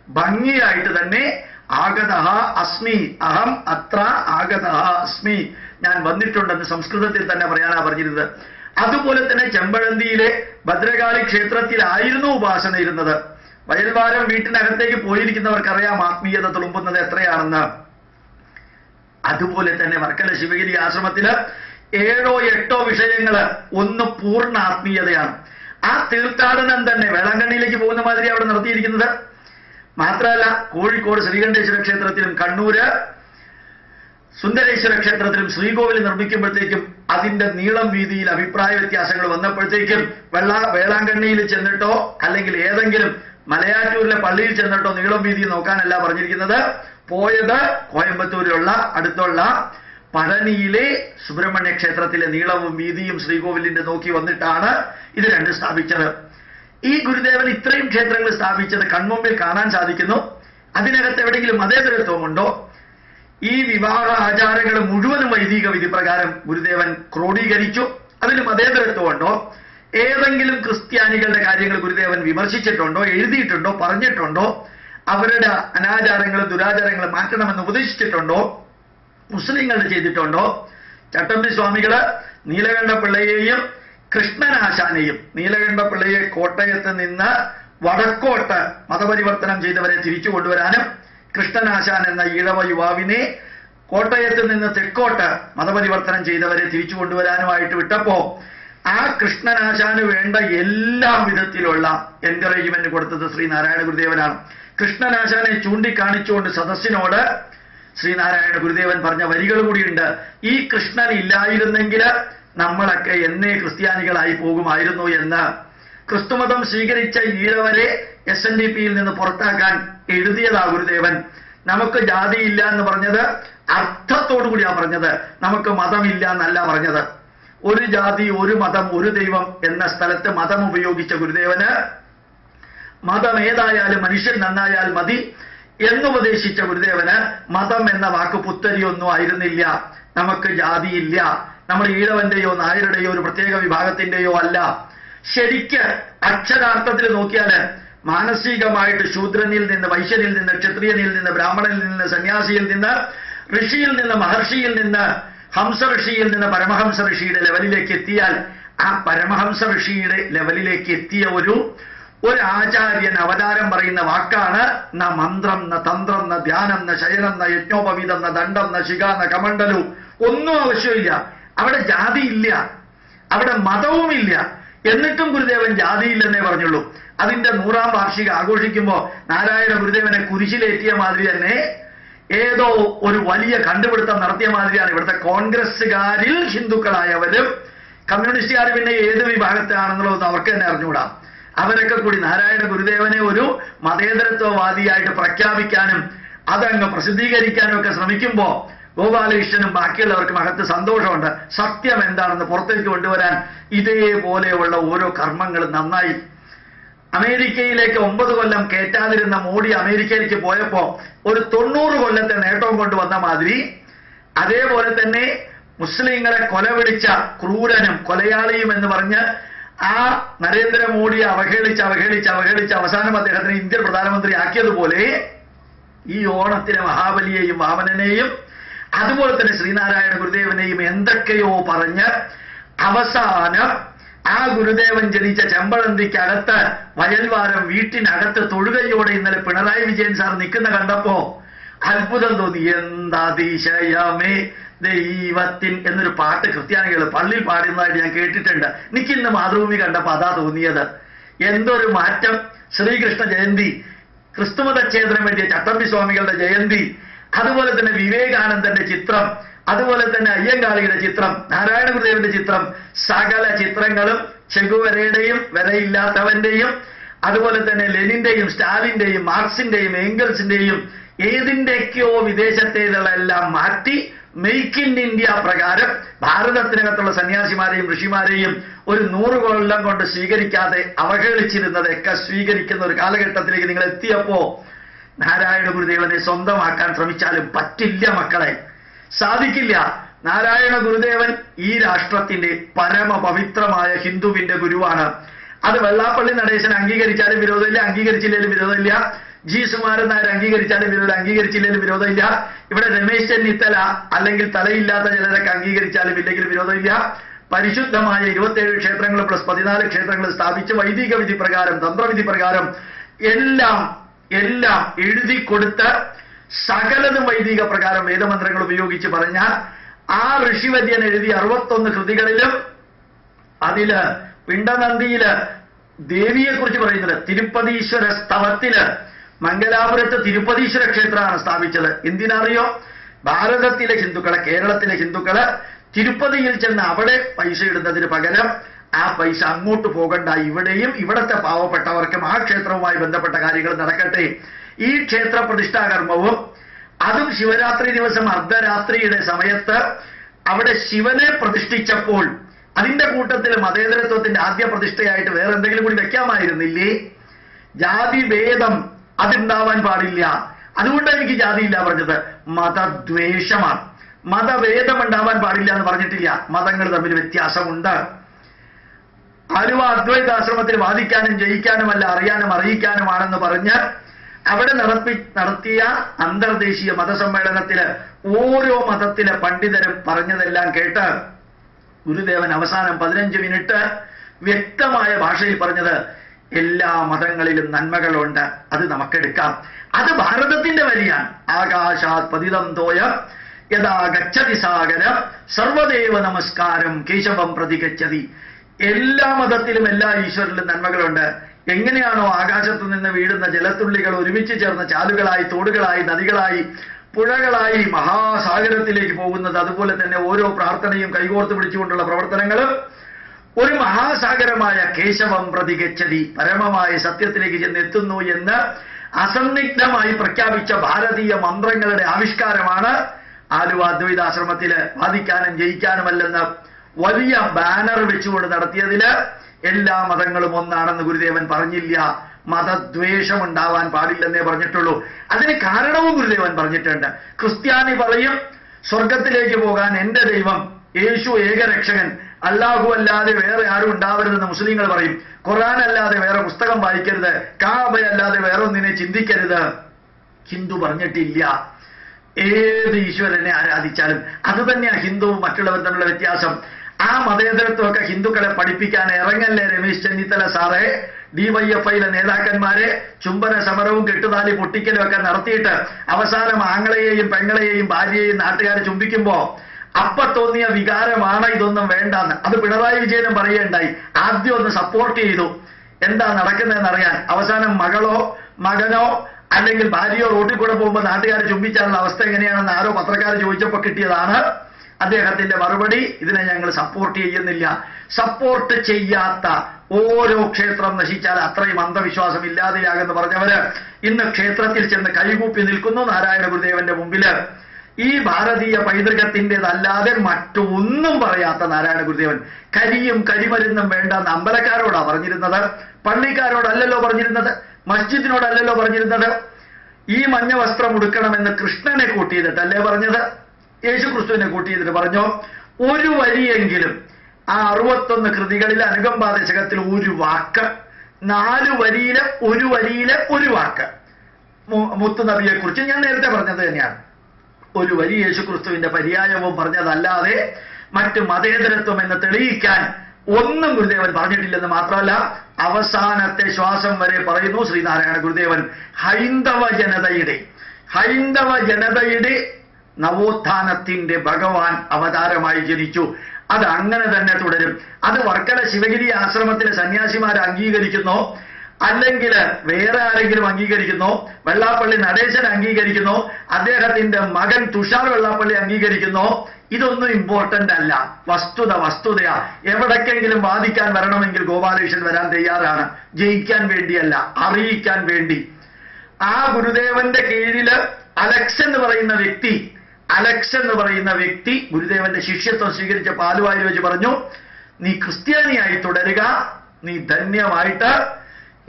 ഭംഗിയായിട്ട് തന്നെ ആഗതഹ അസ്മി അഹം അത്ര ആഗതഹ അസ്മി ഞാൻ വന്നിട്ടുണ്ടെന്ന് സംസ്കൃതത്തിൽ തന്നെ പറയാനാ പറഞ്ഞിരുന്നത്. അതുപോലെ തന്നെ ചെമ്പഴന്തിയിലെ ഭദ്രകാളി ക്ഷേത്രത്തിലായിരുന്നു ഉപാസന ഇരുന്നത്. വയൽവാരം വീട്ടിനകത്തേക്ക് പോയിരിക്കുന്നവർക്കറിയാം ആത്മീയത തുളുമ്പുന്നത് എത്രയാണെന്ന്. അതുപോലെ തന്നെ വർക്കല ശിവഗിരി ആശ്രമത്തിൽ ഏഴോ എട്ടോ വിഷയങ്ങൾ. ഒന്ന് പൂർണ ആത്മീയതയാണ്. ആ തീർത്ഥാടനം തന്നെ വേളാങ്കണ്ണിയിലേക്ക് പോകുന്ന മാതിരി അവിടെ നടത്തിയിരിക്കുന്നത്. മാത്രമല്ല കോഴിക്കോട് ശ്രീകണ്ഠേശ്വര ക്ഷേത്രത്തിലും കണ്ണൂര് സുന്ദരേശ്വര ക്ഷേത്രത്തിലും ശ്രീകോവിൽ നിർമ്മിക്കുമ്പോഴത്തേക്കും അതിന്റെ നീളം വീതിയിൽ അഭിപ്രായ വ്യത്യാസങ്ങൾ വന്നപ്പോഴത്തേക്കും വെള്ള വേളാങ്കണ്ണിയിൽ ചെന്നിട്ടോ അല്ലെങ്കിൽ ഏതെങ്കിലും മലയാറ്റൂരിലെ പള്ളിയിൽ ചെന്നിട്ടോ നീളം വീതി നോക്കാനല്ല പറഞ്ഞിരിക്കുന്നത്. പോയത് കോയമ്പത്തൂരിലുള്ള അടുത്തുള്ള പഴനിയിലെ സുബ്രഹ്മണ്യ ക്ഷേത്രത്തിലെ നീളവും വീതിയും ശ്രീകോവിലിന്റെ നോക്കി വന്നിട്ടാണ് ഇത് രണ്ട് സ്ഥാപിച്ചത്. ഈ ഗുരുദേവൻ ഇത്രയും ക്ഷേത്രങ്ങൾ സ്ഥാപിച്ചത് കൺമുമ്പിൽ കാണാൻ സാധിക്കുന്നു. അതിനകത്ത് എവിടെയെങ്കിലും മതേതരത്വമുണ്ടോ ഈ വിവാഹ ആചാരങ്ങൾ മുഴുവനും വൈദിക വിധി പ്രകാരം ഗുരുദേവൻ ക്രോഡീകരിച്ചു. അതിന് മതേതരത്വമുണ്ടോ ഏതെങ്കിലും ക്രിസ്ത്യാനികളുടെ കാര്യങ്ങൾ ഗുരുദേവൻ വിമർശിച്ചിട്ടുണ്ടോ എഴുതിയിട്ടുണ്ടോ പറഞ്ഞിട്ടുണ്ടോ അവരുടെ അനാചാരങ്ങൾ ദുരാചാരങ്ങൾ മാറ്റണമെന്ന് ഉപദേശിച്ചിട്ടുണ്ടോ മുസ്ലിങ്ങൾ ചെയ്തിട്ടുണ്ടോ ചട്ടമ്പി സ്വാമികൾ നീലകണ്ഠ പിള്ളയെയും കൃഷ്ണനാശാനെയും നീലകണ്ഠ പിള്ളയെ കോട്ടയത്ത് നിന്ന് വടക്കോട്ട് മതപരിവർത്തനം ചെയ്തവരെ തിരിച്ചു കൊണ്ടുവരാനും കൃഷ്ണനാശാൻ എന്ന ഈഴവ യുവാവിനെ കോട്ടയത്ത് നിന്ന് തെക്കോട്ട് മതപരിവർത്തനം ചെയ്തവരെ തിരിച്ചു കൊണ്ടുവരാനുമായിട്ട് വിട്ടപ്പോ ആ കൃഷ്ണനാശാന് വേണ്ട എല്ലാ വിധത്തിലുള്ള എൻകറേജ്മെന്റ് കൊടുത്തത് ശ്രീ നാരായണ ഗുരുദേവനാണ്. കൃഷ്ണനാശാനെ ചൂണ്ടിക്കാണിച്ചുകൊണ്ട് സദസ്സിനോട് ശ്രീനാരായണ ഗുരുദേവൻ പറഞ്ഞ വരികൾ കൂടിയുണ്ട്. ഈ കൃഷ്ണൻ ഇല്ലായിരുന്നെങ്കിൽ നമ്മളൊക്കെ എന്നേ ക്രിസ്ത്യാനികളായി പോകുമായിരുന്നു എന്ന് ക്രിസ്തുമതം സ്വീകരിച്ച ഈഴവരെ എസ് എൻ ഡി പിയിൽ നിന്ന് പുറത്താക്കാൻ എഴുതിയതാ ഗുരുദേവൻ നമുക്ക് ജാതിയില്ല എന്ന് പറഞ്ഞത് അർത്ഥത്തോടു കൂടിയാ പറഞ്ഞത്. നമുക്ക് മതമില്ല എന്നല്ല പറഞ്ഞത്. ഒരു ജാതി ഒരു മതം ഒരു ദൈവം എന്ന സ്ഥലത്ത് മതം ഉപയോഗിച്ച ഗുരുദേവന് മതം ഏതായാലും മനുഷ്യൻ നന്നായാൽ മതി എന്നുപദേശിച്ച ഗുരുദേവന് മതം എന്ന വാക്ക് പുത്തരിയൊന്നും ആയിരുന്നില്ല. നമുക്ക് ജാതിയില്ല. നമ്മൾ ഈഴവന്റെയോ നായരുടെയോ ഒരു പ്രത്യേക വിഭാഗത്തിന്റെയോ അല്ല. ശരിക്ക് അക്ഷരാർത്ഥത്തിൽ നോക്കിയാൽ മാനസികമായിട്ട് ശൂദ്രനിൽ നിന്ന് വൈശ്യനിൽ നിന്ന് ക്ഷത്രിയനിൽ നിന്ന് ബ്രാഹ്മണനിൽ നിന്ന് സന്യാസിയിൽ നിന്ന് ഋഷിയിൽ നിന്ന് മഹർഷിയിൽ നിന്ന് ഹംസ ഋഷിയിൽ നിന്ന് പരമഹംസ ഋഷിയുടെ ലെവലിലേക്ക് എത്തിയാൽ ആ പരമഹംസ ഋഷിയുടെ ലെവലിലേക്ക് എത്തിയ ഒരു ഒരു ആചാര്യൻ അവതാരം പറയുന്ന വാക്കാണ് ന മന്ത്രം ന തന്ത്രം ന ധ്യാനം ന ശയനം ന യജ്ഞോപവീതം ന ദണ്ഡം ന ശിഖ ന കമണ്ഡലു. ഒന്നും ആവശ്യമില്ല. അവിടെ ജാതി ഇല്ല അവിടെ മതവുമില്ല. എന്നിട്ടും ഗുരുദേവൻ ജാതിയില്ലെന്നേ പറഞ്ഞുള്ളൂ. അതിന്റെ നൂറാം വാർഷിക ആഘോഷിക്കുമ്പോ നാരായണ ഗുരുദേവനെ കുരിശിലേറ്റിയ മാതിരി തന്നെ ഏതോ ഒരു വലിയ കണ്ടുപിടുത്തം നടത്തിയ മാതിരിയാണ് ഇവിടുത്തെ കോൺഗ്രസ്സുകാരിൽ ഹിന്ദുക്കളായവരും കമ്മ്യൂണിസ്റ്റുകാർ പിന്നെ ഏത് വിഭാഗത്തിലാണെന്നുള്ളത് അവർക്ക് തന്നെ അറിഞ്ഞുകൂടാ. അവരൊക്കെ കൂടി നാരായണ ഗുരുദേവനെ ഒരു മതേതരത്വവാദിയായിട്ട് പ്രഖ്യാപിക്കാനും അതങ്ങ് പ്രസിദ്ധീകരിക്കാനും ഒക്കെ ശ്രമിക്കുമ്പോ ഗോപാലകൃഷ്ണനും ബാക്കിയുള്ളവർക്കും അകത്ത് സന്തോഷമുണ്ട്. സത്യം എന്താണെന്ന് പുറത്തേക്ക് കൊണ്ടുവരാൻ ഇതേപോലെയുള്ള ഓരോ കർമ്മങ്ങളും നന്നായി അമേരിക്കയിലേക്ക് ഒമ്പത് കൊല്ലം കയറ്റാതിരുന്ന മോഡി അമേരിക്കയിലേക്ക് പോയപ്പോ ഒരു തൊണ്ണൂറ് കൊല്ലത്തെ നേട്ടവും കൊണ്ടുവന്ന മാതിരി അതേപോലെ തന്നെ മുസ്ലിങ്ങളെ കൊലവിളിച്ച ക്രൂരനും കൊലയാളിയും എന്ന് പറഞ്ഞ് ആ നരേന്ദ്രമോദിയെ അവഹേളിച്ച് അവഹേളിച്ച് അവഹേളിച്ച് അവസാനം അദ്ദേഹത്തിന് ഇന്ത്യൻ പ്രധാനമന്ത്രി ആക്കിയതുപോലെ ഈ ഓണത്തിലെ മഹാബലിയെയും വാമനനെയും അതുപോലെ തന്നെ ശ്രീനാരായണ ഗുരുദേവനെയും എന്തൊക്കെയോ പറഞ്ഞ് അവസാനം ആ ഗുരുദേവൻ ജനിച്ച ചെമ്പഴന്തിക്കകത്ത് വയൽവാരം വീട്ടിനകത്ത് തൊഴുകയോടെ ഇന്നലെ പിണറായി വിജയൻ സാർ നിൽക്കുന്ന കണ്ടപ്പോ അത്ഭുതം തോന്നി. എന്താതിശയമേ? ദൈവത്തിൻ എന്നൊരു പാട്ട് ക്രിസ്ത്യാനികൾ പള്ളിയിൽ പാടുന്നതായിട്ട് ഞാൻ കേട്ടിട്ടുണ്ട്. എനിക്കിന്ന് മാതൃഭൂമി കണ്ടപ്പോ അതാ തോന്നിയത്. എന്തൊരു മാറ്റം. ശ്രീകൃഷ്ണ ജയന്തി ക്രിസ്തുമത ക്ഷേത്രം വേണ്ടിയ ചട്ടമ്പി സ്വാമികളുടെ ജയന്തി അതുപോലെ തന്നെ വിവേകാനന്ദന്റെ ചിത്രം അതുപോലെ തന്നെ അയ്യങ്കാളിയുടെ ചിത്രം നാരായണ ഗുരുദേവന്റെ ചിത്രം സകല ചിത്രങ്ങളും ചെകുവരയുടെയും വരയില്ലാത്തവന്റെയും അതുപോലെ തന്നെ ലെനിന്റെയും സ്റ്റാലിന്റെയും മാർക്സിന്റെയും ഏംഗൽസിന്റെയും ഏതിന്റെയൊക്കെയോ വിദേശത്തേതെല്ലാം മാറ്റി മെയ്ക്ക് ഇൻ ഇന്ത്യ പ്രകാരം ഭാരതത്തിനകത്തുള്ള സന്യാസിമാരെയും ഋഷിമാരെയും ഒരു നൂറ് കൊല്ലം കൊണ്ട് സ്വീകരിക്കാതെ അവഹേളിച്ചിരുന്നതൊക്കെ സ്വീകരിക്കുന്ന ഒരു കാലഘട്ടത്തിലേക്ക് നിങ്ങൾ എത്തിയപ്പോ നാരായണ ഗുരുദേവനെ സ്വന്തമാക്കാൻ ശ്രമിച്ചാലും പറ്റില്ല മക്കളെ. സാധിക്കില്ല. നാരായണ ഗുരുദേവൻ ഈ രാഷ്ട്രത്തിന്റെ പരമപവിത്രമായ ഹിന്ദുവിന്റെ ഗുരുവാണ്. അത് വെള്ളാപ്പള്ളി നടേശൻ അംഗീകരിച്ചാലും വിരോധമില്ല അംഗീകരിച്ചില്ലെങ്കിലും വിരോധമില്ല. ജി സുമാരൻ നായർ അംഗീകരിച്ചാലും വിരോധം അംഗീകരിച്ചില്ലെങ്കിലും വിരോധമില്ല. ഇവിടെ രമേശ് ചെന്നിത്തല അല്ലെങ്കിൽ തലയില്ലാത്ത ചിലരൊക്കെ അംഗീകരിച്ചാലും ഇല്ലെങ്കിലും വിരോധമില്ല. പരിശുദ്ധമായ ഇരുപത്തേഴ് ക്ഷേത്രങ്ങൾ പ്ലസ് പതിനാല് ക്ഷേത്രങ്ങൾ സ്ഥാപിച്ച് വൈദിക വിധി പ്രകാരം തന്ത്രവിധി പ്രകാരം എല്ലാം എല്ലാം എഴുതി കൊടുത്ത് സകലതും വൈദിക പ്രകാരം വേദമന്ത്രങ്ങൾ ഉപയോഗിച്ച് പറഞ്ഞാൽ ആ ഋഷിവദ്യൻ എഴുതി അറുപത്തൊന്ന് കൃതികളിലും അതിൽ പിണ്ടനന്ദിയിൽ ദേവിയെ കുറിച്ച് പറയുന്നത് തിരുപ്പതീശ്വര സ്തവത്തിൽ മംഗലാപുരത്ത് തിരുപ്പതീശ്വര ക്ഷേത്രമാണ് സ്ഥാപിച്ചത്. എന്തിനറിയോ? ഭാരതത്തിലെ ഹിന്ദുക്കളെ കേരളത്തിലെ ഹിന്ദുക്കൾ തിരുപ്പതിയിൽ ചെന്ന് അവിടെ പൈസ ഇടുന്നതിന് പകരം ആ പൈസ അങ്ങോട്ട് പോകണ്ട. ഇവിടെയും ഇവിടത്തെ പാവപ്പെട്ടവർക്കും ആ ക്ഷേത്രവുമായി ബന്ധപ്പെട്ട കാര്യങ്ങൾ നടക്കട്ടെ. ഈ ക്ഷേത്ര പ്രതിഷ്ഠാ കർമ്മവും അതും ശിവരാത്രി ദിവസം അർദ്ധരാത്രിയുടെ സമയത്ത് അവിടെ ശിവനെ പ്രതിഷ്ഠിച്ചപ്പോൾ അതിന്റെ കൂട്ടത്തിൽ മതേതരത്വത്തിന്റെ ആദ്യ പ്രതിഷ്ഠയായിട്ട് വേറെ എന്തെങ്കിലും കൂടി വെക്കാമായിരുന്നില്ലേ? ജാതി ഭേദം അതുണ്ടാവാൻ പാടില്ല. അതുകൊണ്ട് എനിക്ക് ജാതിയില്ല പറഞ്ഞത്. മതദ്വേഷമാണ്. മതഭേദം ഉണ്ടാവാൻ പാടില്ല എന്ന് പറഞ്ഞിട്ടില്ല. മതങ്ങൾ തമ്മിൽ വ്യത്യാസമുണ്ട്. ആലുവ അദ്വൈതാശ്രമത്തിൽ വാദിക്കാനും ജയിക്കാനുമല്ല അറിയാനും അറിയിക്കാനുമാണെന്ന് പറഞ്ഞ് അവിടെ നടത്തി നടത്തിയ അന്തർദേശീയ മതസമ്മേളനത്തിൽ ഓരോ മതത്തിലെ പണ്ഡിതരും പറഞ്ഞതെല്ലാം കേട്ട് ഗുരുദേവൻ അവസാനം പതിനഞ്ച് മിനിറ്റ് വ്യക്തമായ ഭാഷയിൽ പറഞ്ഞത് എല്ലാ മതങ്ങളിലും നന്മകളുണ്ട് അത് നമുക്കെടുക്കാം. അത് ഭാരതത്തിന്റെ വരിയാണ് ആകാശാത് പതിതം തോയ യഥാ ഗച്ഛതി സാഗര സർവദേവ നമസ്കാരം കേശവം പ്രതി ഗച്ഛതി എല്ലാ മതത്തിലും എല്ലാ ഈശ്വരിലും നന്മകളുണ്ട്. എങ്ങനെയാണോ ആകാശത്ത് നിന്ന് വീഴുന്ന ജലത്തുള്ളികൾ ഒരുമിച്ച് ചേർന്ന ചാലുകളായി തോടുകളായി നദികളായി പുഴകളായി മഹാസാഗരത്തിലേക്ക് പോകുന്നത്. അതുപോലെ തന്നെ ഓരോ പ്രാർത്ഥനയും കൈകോർത്ത് പിടിച്ചുകൊണ്ടുള്ള പ്രവർത്തനങ്ങൾ ഒരു മഹാസാഗരമായ കേശവം പ്രതികച്ചതി പരമമായ സത്യത്തിലേക്ക് ചെന്നെത്തുന്നു എന്ന് അസന്നിഗ്ധമായി പ്രഖ്യാപിച്ച ഭാരതീയ മന്ത്രങ്ങളുടെ ആവിഷ്കാരമാണ് ആലുവ അദ്വൈതാശ്രമത്തിൽ വാദിക്കാനും ജയിക്കാനുമല്ലെന്ന് വലിയ ബാനർ വെച്ചുകൊണ്ട് നടത്തിയതിൽ എല്ലാ മതങ്ങളും ഒന്നാണെന്ന് ഗുരുദേവൻ പറഞ്ഞില്ല. മതദ്വേഷം ഉണ്ടാവാൻ പാടില്ലെന്നേ പറഞ്ഞിട്ടുള്ളൂ. അതിന് കാരണവും ഗുരുദേവൻ പറഞ്ഞിട്ടുണ്ട്. ക്രിസ്ത്യാനി പറയും സ്വർഗത്തിലേക്ക് പോകാൻ എന്റെ ദൈവം യേശു ഏകരക്ഷകൻ. അല്ലാഹു അല്ലാതെ വേറെ ആരും ഉണ്ടാവരുതെന്ന് മുസ്ലിങ്ങൾ പറയും. ഖുറാൻ അല്ലാതെ വേറെ പുസ്തകം വായിക്കരുത്. കാബ അല്ലാതെ വേറെ ഒന്നിനെ ചിന്തിക്കരുത്. ഹിന്ദു പറഞ്ഞിട്ടില്ല. ഏത് ഈശ്വരനെ ആരാധിച്ചാലും. അത് തന്നെയാണ് ഹിന്ദുവും മറ്റുള്ളവർ തമ്മിലുള്ള വ്യത്യാസം. ആ മതേതരത്വമൊക്കെ ഹിന്ദുക്കളെ പഠിപ്പിക്കാൻ ഇറങ്ങല്ലേ രമേശ് ചെന്നിത്തല സാറേ? ഡിവൈഎഫ്ഐയിലെ നേതാക്കന്മാരെ ചുംബന സമരവും കെട്ടുതാലി പൊട്ടിക്കലും ഒക്കെ നടത്തിയിട്ട് അവസാനം ആങ്ങളെയെയും പെങ്ങളെയെയും ഭാര്യയെയും നാട്ടുകാരെ ചുംബിക്കുമ്പോ അപ്പ തോന്നിയ വികാരമാണ് ഇതൊന്നും വേണ്ടെന്ന്. അത് പിണറായി വിജയനും പറയുകയുണ്ടായി. ആദ്യം ഒന്ന് സപ്പോർട്ട് ചെയ്തു. എന്താ നടക്കുന്നതെന്ന് അറിയാൻ അവസാനം മകളോ മകനോ അല്ലെങ്കിൽ ഭാര്യയോ റോട്ടിൽ കൂടെ പോകുമ്പോൾ നാട്ടുകാരെ ചുംബിച്ചാലുള്ള അവസ്ഥ എങ്ങനെയാണെന്ന് ആരോ പത്രക്കാർ ചോദിച്ചപ്പോൾ കിട്ടിയതാണ്. അദ്ദേഹത്തിന്റെ മറുപടി ഇതിനെ ഞങ്ങൾ സപ്പോർട്ട് ചെയ്യുന്നില്ല. സപ്പോർട്ട് ചെയ്യാത്ത ഓരോ ക്ഷേത്രം നശിച്ചാൽ അത്രയും അന്ധവിശ്വാസം ഇല്ലാതെയാകുമെന്ന് പറഞ്ഞവര് ഇന്ന് ക്ഷേത്രത്തിൽ ചെന്ന് കൈകൂപ്പി നിൽക്കുന്നു നാരായണ ഗുരുദേവന്റെ മുമ്പിൽ. ഈ ഭാരതീയ പൈതൃകത്തിന്റെതല്ലാതെ മറ്റൊന്നും പറയാത്ത നാരായണ ഗുരുദേവൻ. കരിയും കരിമരുന്നും വേണ്ടെന്ന് അമ്പലക്കാരോടാ പറഞ്ഞിരുന്നത്? പള്ളിക്കാരോടല്ലല്ലോ പറഞ്ഞിരുന്നത്? മസ്ജിദിനോടല്ലല്ലോ പറഞ്ഞിരുന്നത്? ഈ മഞ്ഞ വസ്ത്രം ഉടുക്കണമെന്ന് കൃഷ്ണനെ കൂട്ടിയിട്ടല്ലേ പറഞ്ഞത്? യേശു ക്രിസ്തുവിനെ ഇതിന് പറഞ്ഞോ ഒരു വരിയെങ്കിലും ആ അറുപത്തൊന്ന് കൃതികളിൽ അനുകമ്പാദശകത്തിൽ ഒരു വാക്ക് നാല് വരിയിലെ ഒരു വരിയിലെ ഒരു വാക്ക്. മുത്തുനബിയെ കുറിച്ച് ഞാൻ നേരത്തെ പറഞ്ഞത് തന്നെയാണ്. ഒരു വരി യേശുക്രിസ്തുവിന്റെ പര്യായവും പറഞ്ഞതല്ലാതെ മറ്റ് മതേതരത്വം എന്ന് തെളിയിക്കാൻ ഒന്നും ഗുരുദേവൻ പറഞ്ഞിട്ടില്ലെന്ന് മാത്രമല്ല അവസാനത്തെ ശ്വാസം വരെ പറയുന്നു ശ്രീനാരായണ ഗുരുദേവൻ ഹൈന്ദവ ജനതയുടെ ഹൈന്ദവ ജനതയുടെ നവോത്ഥാനത്തിന്റെ ഭഗവാൻ അവതാരമായി ജനിച്ചു. അത് അങ്ങനെ തന്നെ തുടരും. അത് വർക്കല ശിവഗിരി ആശ്രമത്തിലെ സന്യാസിമാർ അംഗീകരിക്കുന്നു. അല്ലെങ്കിൽ വേറെ ആരെങ്കിലും അംഗീകരിക്കുന്നു. വെള്ളാപ്പള്ളി നടേശൻ അംഗീകരിക്കുന്നു. അദ്ദേഹത്തിന്റെ മകൻ തുഷാർ വെള്ളാപ്പള്ളി അംഗീകരിക്കുന്നു. ഇതൊന്നും ഇമ്പോർട്ടന്റ് അല്ല. വസ്തുത വസ്തുതയാ. എവിടേക്കെങ്കിലും വാദിക്കാൻ വരണമെങ്കിൽ ഗോപാലകൃഷ്ണൻ വരാൻ തയ്യാറാണ്. ജയിക്കാൻ വേണ്ടിയല്ല അറിയിക്കാൻ വേണ്ടി. ആ ഗുരുദേവന്റെ കീഴിൽ അലക്സ് എന്ന് പറയുന്ന വ്യക്തി അലക്സ് എന്ന് പറയുന്ന വ്യക്തി ഗുരുദേവന്റെ ശിഷ്യത്വം സ്വീകരിച്ച പാലുവായി വെച്ച് പറഞ്ഞു നീ ക്രിസ്ത്യാനിയായി തുടരുക നീ ധന്യമായിട്ട്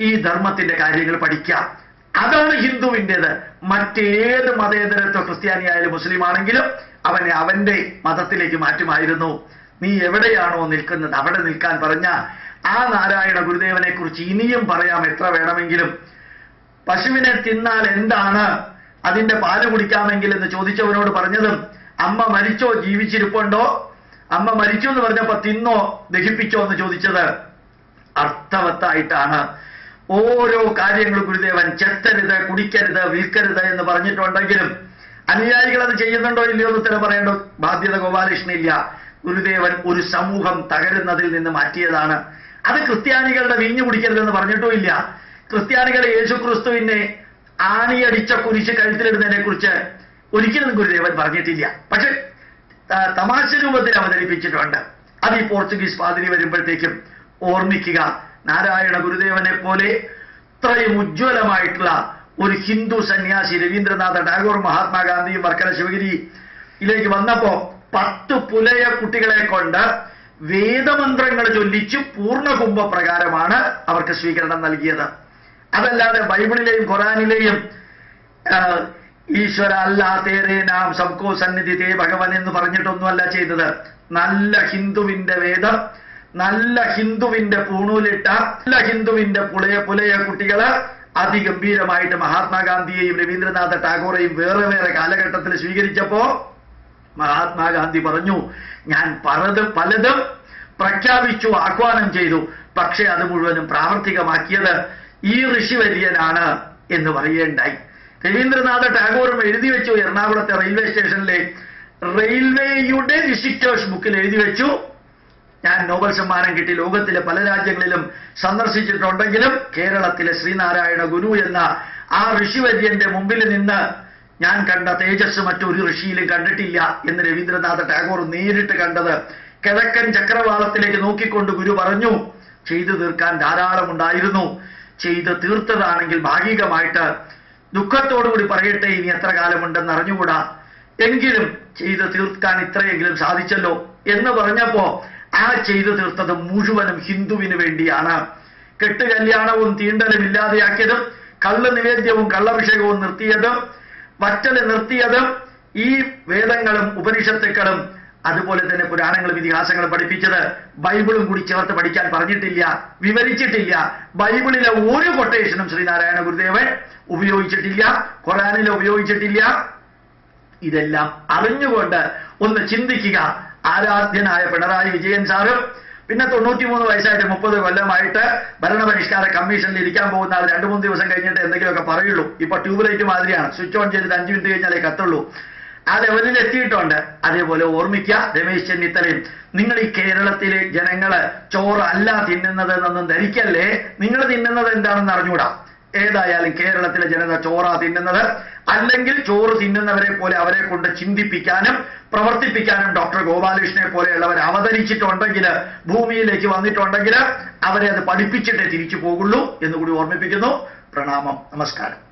ഈ ധർമ്മത്തിന്റെ കാര്യങ്ങൾ പഠിക്കാം അതാണ് ഹിന്ദുവിന്റെത്. മറ്റേത് മതേതരത്വ ക്രിസ്ത്യാനിയായാലും മുസ്ലിം ആണെങ്കിലും അവനെ അവന്റെ മതത്തിലേക്ക് മാറ്റുമായിരുന്നു. നീ എവിടെയാണോ നിൽക്കുന്നത്? അവിടെ നിൽക്കാൻ പറഞ്ഞ ആ നാരായണ ഗുരുദേവനെ കുറിച്ച് ഇനിയും പറയാം എത്ര വേണമെങ്കിലും. പശുവിനെ തിന്നാൽ എന്താണ്? അതിന്റെ പാൽ കുടിക്കാമെങ്കിൽ എന്ന് ചോദിച്ചവനോട് പറഞ്ഞതും അമ്മ മരിച്ചോ ജീവിച്ചിരിപ്പുണ്ടോ? അമ്മ മരിച്ചു എന്ന് പറഞ്ഞപ്പോ തിന്നോ ദഹിപ്പിച്ചോ എന്ന് ചോദിച്ചത് അർത്ഥവത്തായിട്ടാണ്. ഓരോ കാര്യങ്ങൾ ഗുരുദേവൻ ചെത്തരുത് കുടിക്കരുത് വിൽക്കരുത് എന്ന് പറഞ്ഞിട്ടുണ്ടെങ്കിലും അനുയായികൾ അത് ചെയ്യുന്നുണ്ടോ ഇല്ലയോ എന്ന് ഉത്തരം പറയേണ്ട ബാധ്യത ഗോപാലകൃഷ്ണനില്ല ഗുരുദേവൻ ഒരു സമൂഹം തകരുന്നതിൽ നിന്ന് മാറ്റിയതാണ്. അത് ക്രിസ്ത്യാനികളുടെ വീഞ്ഞു കുടിക്കരുതെന്ന് പറഞ്ഞിട്ടുമില്ല ക്രിസ്ത്യാനികളെ യേശു ക്രിസ്തുവിനെ ആണിയടിച്ച കുരിശ് കഴുത്തിലിടുന്നതിനെ കുറിച്ച് ഒരിക്കലും ഗുരുദേവൻ പറഞ്ഞിട്ടില്ല. പക്ഷെ തമാശ രൂപത്തിൽ അവതരിപ്പിച്ചിട്ടുണ്ട്. അത് ഈ പോർച്ചുഗീസ് പാതിരി വരുമ്പോഴത്തേക്കും ഓർമ്മിക്കുക. നാരായണ ഗുരുദേവനെ പോലെ ഇത്രയും ഉജ്ജ്വലമായിട്ടുള്ള ഒരു ഹിന്ദു സന്യാസി രവീന്ദ്രനാഥ ടാഗോർ മഹാത്മാഗാന്ധിയും വർക്കല ശിവഗിരിയിലേക്ക് വന്നപ്പോ പത്ത് പുലയ കുട്ടികളെ കൊണ്ട് വേദമന്ത്രങ്ങൾ ചൊല്ലിച്ച് പൂർണ കുംഭപ്രകാരമാണ് അവർക്ക് സ്വീകരണം നൽകിയത്. അതല്ലാതെ ബൈബിളിലെയും ഖുറാനിലെയും ഈശ്വര അല്ലാ തേരേ നാം സബ്കോ സന്നിധി തേ ഭഗവൻ എന്ന് പറഞ്ഞിട്ടൊന്നുമല്ല ചെയ്തത്. നല്ല ഹിന്ദുവിന്റെ വേദം നല്ല ഹിന്ദുവിന്റെ പൂണൂലിട്ട നല്ല ഹിന്ദുവിന്റെ പുലയ പുലയ കുട്ടികൾ അതിഗംഭീരമായിട്ട് മഹാത്മാഗാന്ധിയെയും രവീന്ദ്രനാഥ ടാഗോറെയും വേറെ വേറെ കാലഘട്ടത്തിൽ സ്വീകരിച്ചപ്പോ മഹാത്മാഗാന്ധി പറഞ്ഞു ഞാൻ പലതും പലതും പ്രഖ്യാപിച്ചു ആഹ്വാനം ചെയ്തു. പക്ഷെ അത് മുഴുവനും പ്രാവർത്തികമാക്കിയത് ഈ ഋഷിവര്യനാണ് എന്ന് പറയേണ്ടായി രവീന്ദ്രനാഥ ടാഗോറും എഴുതി വെച്ചു എറണാകുളത്തെ റെയിൽവേ സ്റ്റേഷനിലെ റെയിൽവേയുടെ ഋഷിക്കേഴ്സ് ബുക്കിൽ എഴുതി വെച്ചു. ഞാൻ നോബൽ സമ്മാനം കിട്ടി. ലോകത്തിലെ പല രാജ്യങ്ങളിലും സന്ദർശിച്ചിട്ടുണ്ടെങ്കിലും കേരളത്തിലെ ശ്രീനാരായണ ഗുരു എന്ന ആ ഋഷിവര്യന്റെ മുമ്പിൽ നിന്ന് ഞാൻ കണ്ട തേജസ് മറ്റൊരു ഋഷിയിലും കണ്ടിട്ടില്ല എന്ന് രവീന്ദ്രനാഥ ടാഗോർ നേരിട്ട് കണ്ടത് കിഴക്കൻ ചക്രവാളത്തിലേക്ക് നോക്കിക്കൊണ്ട് ഗുരു പറഞ്ഞു ചെയ്തു തീർക്കാൻ ധാരാളം ഉണ്ടായിരുന്നു ചെയ്ത് തീർത്തതാണെങ്കിൽ ഭാഗികമായിട്ട് ദുഃഖത്തോടുകൂടി പറയട്ടെ ഇനി എത്ര കാലമുണ്ടെന്ന് അറിഞ്ഞുകൂടാ. എങ്കിലും ചെയ്ത് തീർക്കാൻ ഇത്രയെങ്കിലും സാധിച്ചല്ലോ എന്ന് പറഞ്ഞപ്പോ ആ ചെയ്തു തീർത്തത് മുഴുവനും ഹിന്ദുവിന് വേണ്ടിയാണ്. കെട്ട് കല്യാണവും തീണ്ടലും ഇല്ലാതെയാക്കിയതും കള്ള് നിവേദ്യവും കള്ളഭിഷേകവും നിർത്തിയതും വറ്റൽ നിർത്തിയതും ഈ വേദങ്ങളും ഉപനിഷത്തുക്കളും അതുപോലെ തന്നെ പുരാണങ്ങളും ഇതിഹാസങ്ങളും പഠിപ്പിച്ചത് ബൈബിളും കൂടി ചേർത്ത് പഠിക്കാൻ പറഞ്ഞിട്ടില്ല വിവരിച്ചിട്ടില്ല. ബൈബിളിലെ ഒരു കൊട്ടേഷനും ശ്രീനാരായണ ഗുരുദേവൻ ഉപയോഗിച്ചിട്ടില്ല ഖുറാനിൽ ഉപയോഗിച്ചിട്ടില്ല. ഇതെല്ലാം അറിഞ്ഞുകൊണ്ട് ഒന്ന് ചിന്തിക്കുക. ആരാധ്യനായ പിണറായി വിജയൻ സാറും പിന്നെ തൊണ്ണൂറ്റിമൂന്ന് വയസ്സായിട്ട് മുപ്പത് കൊല്ലമായിട്ട് ഭരണപരിഷ്കാര കമ്മീഷനിൽ ഇരിക്കാൻ പോകുന്ന ആൾ രണ്ടു മൂന്ന് ദിവസം കഴിഞ്ഞിട്ട് എന്തെങ്കിലുമൊക്കെ പറയുള്ളൂ. ഇപ്പൊ ട്യൂബ് ലൈറ്റ് മാതിരിയാണ്. സ്വിച്ച് ഓൺ ചെയ്തിട്ട് അഞ്ച് മിനിറ്റ് കഴിഞ്ഞാലേ കത്തുള്ളൂ. ആ ലെവലിൽ എത്തിയിട്ടുണ്ട് അതേപോലെ ഓർമ്മിക്കുക രമേശ് ചെന്നിത്തലയും നിങ്ങൾ ഈ കേരളത്തിലെ ജനങ്ങൾ ചോറല്ല തിന്നുന്നത് എന്നൊന്നും ധരിക്കല്ലേ? നിങ്ങൾ തിന്നുന്നത് എന്താണെന്ന് അറിഞ്ഞൂടാ ഏതായാലും കേരളത്തിലെ ജനത ചോറ തിന്നുന്നത്. അല്ലെങ്കിൽ ചോറ് തിന്നുന്നവരെ പോലെ അവരെ കൊണ്ട് ചിന്തിപ്പിക്കാനും പ്രവർത്തിപ്പിക്കാനും ഡോക്ടർ ഗോപാലകൃഷ്ണനെ പോലെയുള്ളവർ അവതരിച്ചിട്ടുണ്ടെങ്കിൽ ഭൂമിയിലേക്ക് വന്നിട്ടുണ്ടെങ്കിൽ അവരെ അത് പഠിപ്പിച്ചിട്ടേ തിരിച്ചു പോകുള്ളൂ എന്നുകൂടി ഓർമ്മിപ്പിക്കുന്നു. പ്രണാമം. നമസ്കാരം.